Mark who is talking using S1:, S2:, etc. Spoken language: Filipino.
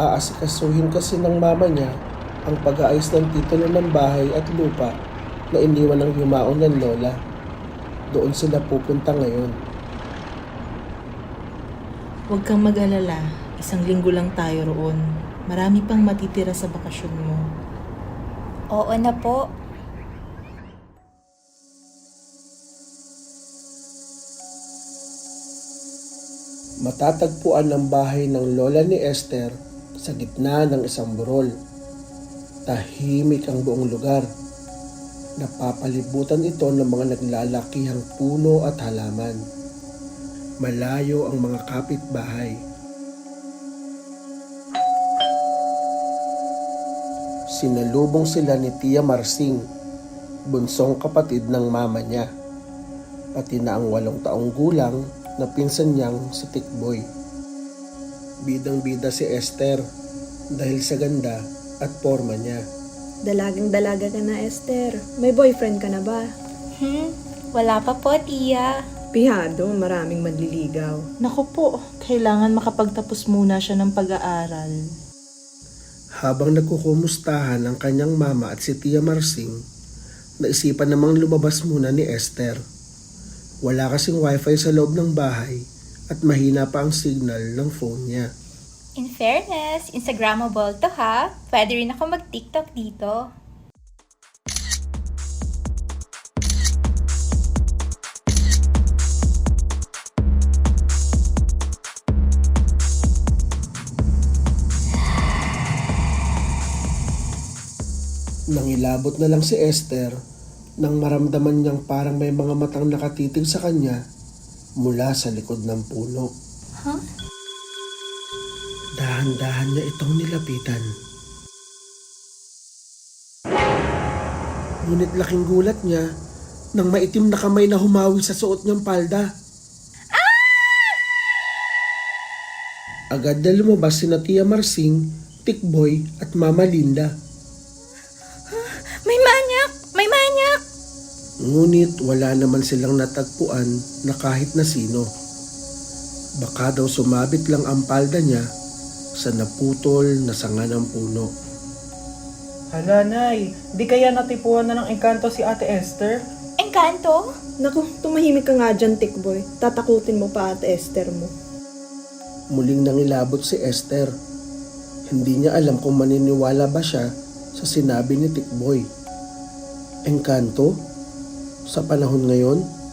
S1: Aasikasuhin kasi ng mama niya ang pag-aayos ng titulo ng bahay at lupa na iniwan ng yumaon ng lola. Doon sila pupunta ngayon.
S2: Huwag kang mag-alala. Isang linggo lang tayo roon. Marami pang matitira sa bakasyon mo.
S3: Oo na po.
S1: Matatagpuan ang bahay ng lola ni Esther sa gitna ng isang burol. Tahimik ang buong lugar. Napapalibutan ito ng mga naglalakihang puno at halaman. Malayo ang mga kapitbahay. Sinalubong sila ni Tia Marsing, bunsong kapatid ng mama niya. Pati na ang walong taong gulang na pinsan niyang si Tikboy. Bidang-bida si Esther dahil sa ganda at forma niya.
S4: Dalagang dalaga ka na, Esther. May boyfriend ka na ba?
S3: Hmm, wala pa po, tiya.
S4: Pihado, maraming manliligaw.
S2: Naku po, kailangan makapagtapos muna siya ng pag-aaral.
S1: Habang nagkukumustahan ang kanyang mama at si Tia Marsing, naisipan namang lumabas muna ni Esther. Wala kasing wifi sa loob ng bahay at mahina pa ang signal ng phone niya.
S3: In fairness, Instagrammable to ha. Pwede rin ako mag-TikTok dito.
S1: Nangilabot na lang si Esther nang maramdaman niyang parang may mga matang nakatitig sa kanya mula sa likod ng puno.
S3: Huh?
S1: Dahan-dahan niya itong nilapitan. Ngunit laking gulat niya nang maitim na kamay na humawi sa suot niyang palda. Agad na lumabas si Tia Marsing, Tikboy at Mama Linda.
S3: May manyak!
S1: Ngunit wala naman silang natagpuan na kahit na sino. Baka daw sumabit lang ang palda niya sa naputol na sanga ng puno.
S5: Hala, Nay. Di kaya natipuan na ng engkanto si Ate Esther?
S3: Engkanto?
S4: Naku, tumahimik ka nga dyan, Tikboy. Tatakutin mo pa at Esther mo.
S1: Muling nangilabot si Esther. Hindi niya alam kung maniniwala ba siya sa sinabi ni Tikboy. Engkanto? Sa panahon ngayon,